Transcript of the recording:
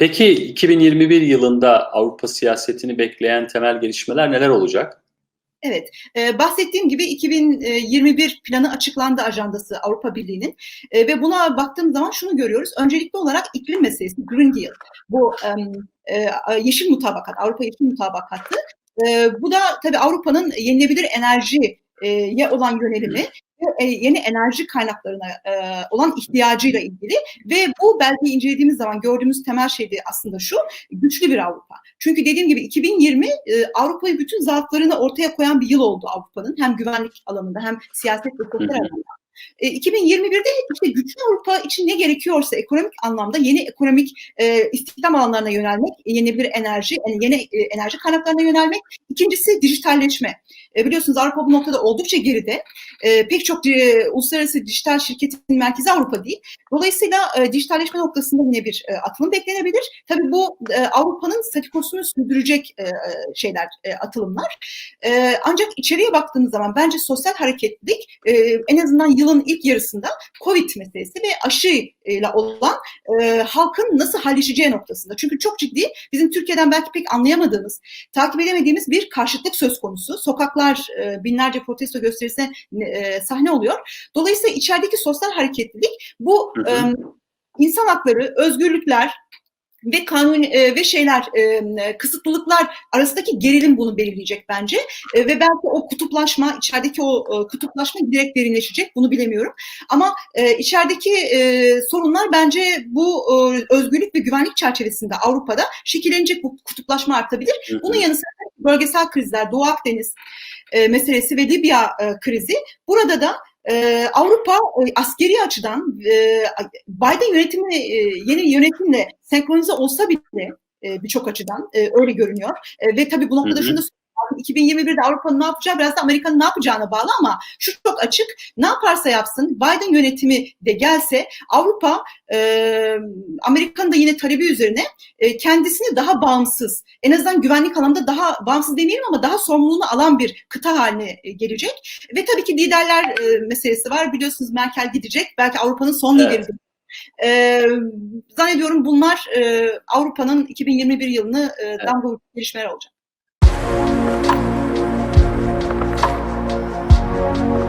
Peki 2021 yılında Avrupa siyasetini bekleyen temel gelişmeler neler olacak? Evet, e, bahsettiğim gibi 2021 planı açıklandı ajandası Avrupa Birliği'nin e, ve buna baktığım zaman şunu görüyoruz. Öncelikli olarak iklim meselesi, Green Deal, bu e, yeşil mutabakat, Avrupa Yeşil Mutabakatı. E, bu da tabii Avrupa'nın yenilebilir enerjiye olan yönelimi ve yeni enerji kaynaklarına e, olan ihtiyacıyla ilgili ve bu belgeyi incelediğimiz zaman gördüğümüz temel şey de aslında şu, güçlü bir Avrupa. Çünkü dediğim gibi 2020 e, Avrupa'yı bütün zaaflarını ortaya koyan bir yıl oldu Avrupa'nın. Hem güvenlik alanında hem siyaset ve sosyal alanda. E, 2021'de işte güçlü Avrupa için ne gerekiyorsa ekonomik anlamda yeni ekonomik e, istihdam alanlarına yönelmek, yenilebilir enerji, yani yeni e, enerji kaynaklarına yönelmek. İkincisi dijitalleşme. E, biliyorsunuz Avrupa bu noktada oldukça geride. E, pek çok e, uluslararası dijital şirketin merkezi Avrupa değil. Dolayısıyla e, dijitalleşme noktasında yine bir e, atılım beklenebilir. Tabii bu e, Avrupa'nın statükosunu sürdürecek e, şeyler, e, atılımlar. E, ancak içeriye baktığımız zaman bence sosyal hareketlilik e, en azından yılın ilk yarısında Covid meselesi ve aşıyla olan e, halkın nasıl halleşeceği noktasında. Çünkü çok ciddi bizim Türkiye'den belki pek anlayamadığımız, takip edemediğimiz bir karşıtlık söz konusu. Sokaklar e, binlerce protesto gösterisine e, sahne oluyor. Dolayısıyla içerideki sosyal hareketlilik bu e, insan hakları, özgürlükler, ve kanun e, ve şeyler e, kısıtlılıklar arasındaki gerilim bunu belirleyecek bence. E, ve belki o kutuplaşma içerideki o e, kutuplaşma direkt derinleşecek bunu bilemiyorum. Ama e, içerideki e, sorunlar bence bu e, özgürlük ve güvenlik çerçevesinde Avrupa'da şekillenecek bu kutuplaşma artabilir. Bunun yanı sıra bölgesel krizler, Doğu Akdeniz e, meselesi ve Libya e, krizi. Burada da ee, Avrupa e, askeri açıdan e, Biden yönetimi e, yeni yönetimle senkronize olsa bile e, birçok açıdan e, öyle görünüyor. E, ve tabii bu noktada şunu da 2021'de Avrupa'nın ne yapacağı biraz da Amerika'nın ne yapacağına bağlı ama şu çok açık. Ne yaparsa yapsın Biden yönetimi de gelse Avrupa e, Amerika'nın da yine talebi üzerine e, kendisini daha bağımsız en azından güvenlik alanında daha bağımsız demeyelim ama daha sorumluluğunu alan bir kıta haline gelecek. Ve tabii ki liderler e, meselesi var. Biliyorsunuz Merkel gidecek. Belki Avrupa'nın son Evet. lideri. E, zannediyorum bunlar e, Avrupa'nın 2021 yılını e, damga vurucu gelişmeler olacak. Thank you.